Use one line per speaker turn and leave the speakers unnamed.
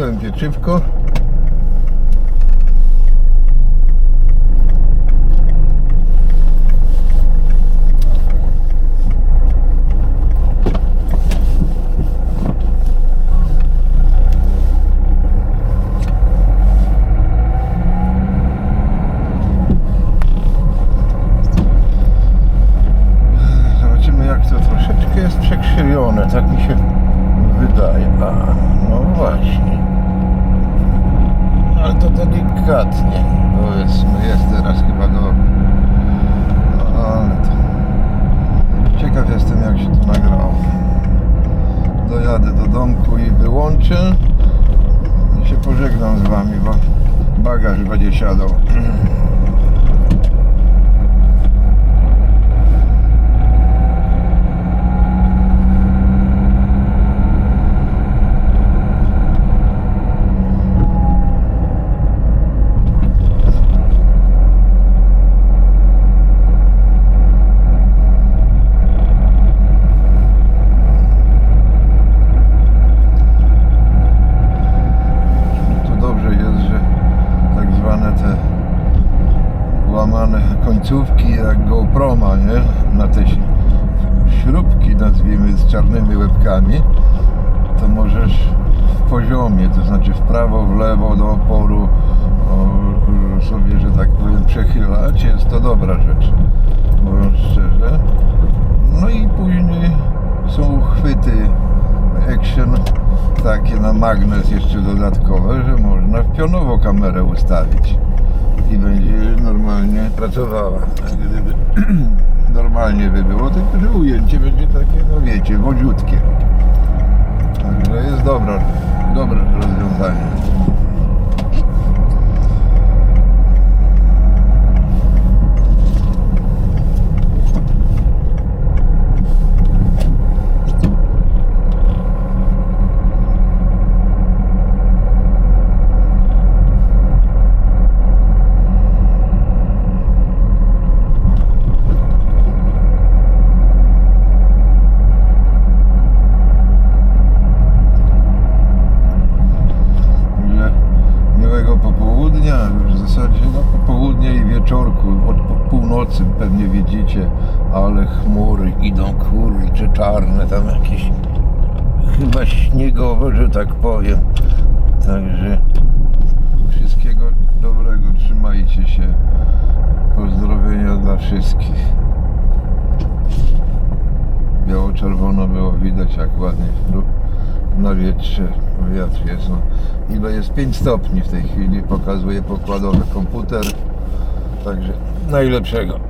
kupiłem pieczywko. Jest przekrzywione, tak mi się wydaje. A, no właśnie. Ale to delikatnie, powiedzmy, jest teraz chyba do... No, ale to... Ciekaw jestem jak się to nagrało. Dojadę do domku i wyłączę i się pożegnam z wami, bo bagaż będzie siadał. To dobrze jest, że tak zwane te łamane końcówki jak GoPro ma, nie? Na te śrubki nazwijmy z czarnymi łebkami to możesz w poziomie, to znaczy w prawo, w lewo do oporu o, sobie, że tak powiem, przechylać. Jest to dobra rzecz, mówiąc szczerze. No i później są chwyty action takie na magnes jeszcze dodatkowe, że można w pionowo kamerę ustawić i będzie normalnie pracowała. Gdyby normalnie by było, tylko że ujęcie będzie takie, no wiecie, wodziutkie. Także jest dobra, dobre rozwiązanie. Także miłego popołudnia, w zasadzie no popołudnia i wieczorku, od północy pewnie widzicie, ale chmury idą kurcze czarne, tam jakieś chyba śniegowe, że tak powiem. Także wszystkiego dobrego, trzymajcie się. Pozdrowienia dla wszystkich. Biało-czerwono było widać jak ładnie na wietrze wiatr jest. No. Ile jest 5 stopni w tej chwili, pokazuje pokładowy komputer. Także najlepszego.